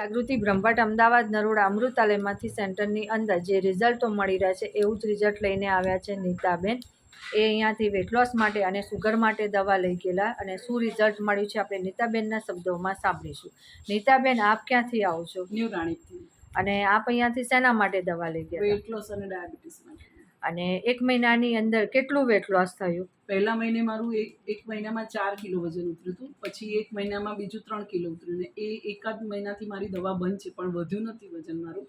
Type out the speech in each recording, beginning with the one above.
જાગૃતિ બ્રહ્મભટ્ટ અમદાવાદ નરોડા અમૃતાલયમાંથી સેન્ટરની અંદર જે રિઝલ્ટો મળી રહ્યા છે એવું જ રિઝલ્ટ લઈને આવ્યા છે નીતાબેન. એ અહીંયાથી વેટ લોસ માટે અને સુગર માટે દવા લઈ ગયેલા અને શું રિઝલ્ટ મળ્યું છે આપણે નીતાબેનના શબ્દોમાં સાંભળીશું. નીતાબેન, આપ ક્યાંથી આવો છો? ન્યૂ રાણીપથી. અને આપ અહીંયાથી શેના માટે દવા લઈ ગયા વેટ લોસ અને ડાયાબિટીસ માટે. અને એક મહિનાની અંદર કેટલું વેટ લોસ થયું? પહેલા મહિને મારું એક એક મહિનામાં ચાર કિલો વજન ઉતર્યું હતું પછી એક મહિનામાં બીજું ત્રણ કિલો ઉતર્યું ને એ એકાદ મહિનાથી મારી દવા બંધ છે પણ વધ્યું નથી વજન મારું.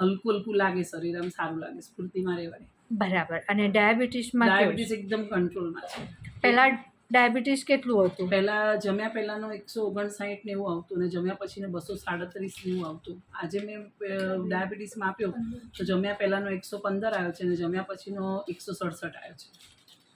હલકું હલકું લાગે શરીર આમ સારું લાગે સ્ફૂર્તિમાં રહેવાય. બરાબર. અને ડાયાબિટીસમાં ડાયાબિટીસ એકદમ કંટ્રોલમાં છે. પહેલાં ડાયાબિટીસ કેટલું હતું? પહેલાં જમ્યા પહેલાંનો એકસો ઓગણસાઠ ને એવું આવતું અને જમ્યા પછીને બસો સાડત્રીસ નેવું આવતું. આજે મેં ડાયાબિટીસ માપ્યો તો જમ્યા પહેલાંનો એકસો પંદર આવ્યો છે અને જમ્યા પછીનો એકસો સડસઠ આવ્યો છે.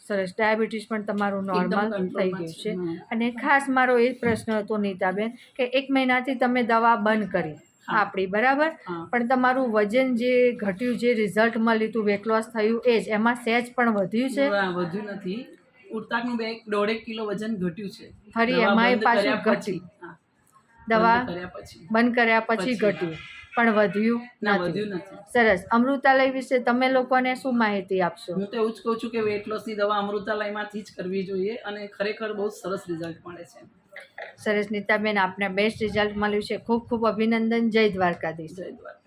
સરસ. ડાયાબિટીસ પણ તમારું નોર્મલ થઈ ગયું છે. અને ખાસ મારો એ પ્રશ્ન હતો નીતાબેન કે એક મહિનાથી તમે દવા બંધ કરી. આપણી બરાબર? પણ તમારું વજન જે ઘટ્યું જે રિઝલ્ટ મળ્યું હતું વેટ લોસ થયું એ જ. એમાં સહેજ પણ વધ્યું છે? વધ્યું નથી. ઉડતાકનું બે દોઢેક કિલો વજન ઘટ્યું છે. ફરી એમાંય પાછું ઘટ્યું. દવા બંધ કર્યા પછી. ઘટ્યું. પણ વધ્યું ના વધ્યું નથી. સરસ. અમૃતાલય વિશે તમે લોકોને શું માહિતી આપશો? હું તો એવું જ કહું છું કે વેટ લોસની દવા અમૃતાલયમાંથી જ કરવી જોઈએ અને ખરેખર બહુ સરસ રિઝલ્ટ મળે છે. સરસ નીતાબેન આપને બેસ્ટ રિઝલ્ટ મળ્યું છે. ખૂબ ખૂબ અભિનંદન. જય દ્વારકાધીશ. જય દ્વારકા